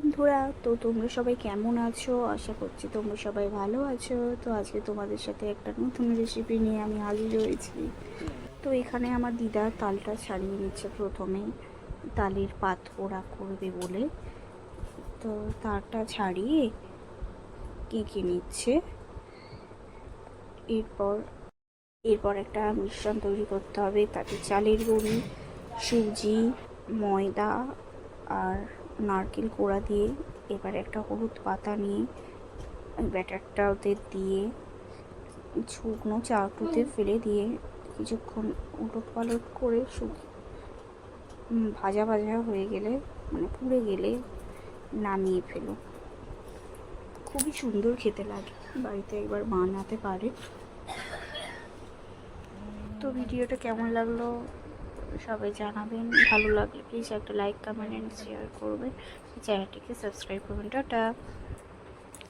বন্ধুরা, তো তোমরা সবাই কেমন আছো? আশা করছি তোমরা সবাই ভালো আছো। তো আজকে তোমাদের সাথে একটা নতুন রেসিপি নিয়ে আমি হাজির হয়েছি। তো এখানে আমার দিদা তালটা ছাড়িয়ে নিচ্ছে প্রথমে। তালের পাত ওরা করবে বলে। তো তারটা ছাড়িয়ে কেঁকে নিচ্ছে। এরপর এরপর একটা মিশ্রণ তৈরি করতে হবে। তাতে চালের গুঁড়ি, সুজি, ময়দা আর নারকেল কোড়া দিয়ে, এবার একটা হলুদ পাতা নিয়ে ব্যাটারটা ওতে দিয়ে, শুকনো চাটুতে ফেলে দিয়ে কিছুক্ষণ উলট পালট করে শুকি ভাজা ভাজা হয়ে গেলে মানে পুড়ে গেলে নামিয়ে ফেলো। খুবই সুন্দর খেতে লাগে। বাড়িতে একবার বানাতে পারে। তো ভিডিওটা কেমন লাগল? সবাই জানাবেন। ভালো লাগলে প্লিজ একটা লাইক কমেন্ট অ্যান্ড শেয়ার করবেন। চ্যানেলটিকে সাবস্ক্রাইব করবেন। টাটা।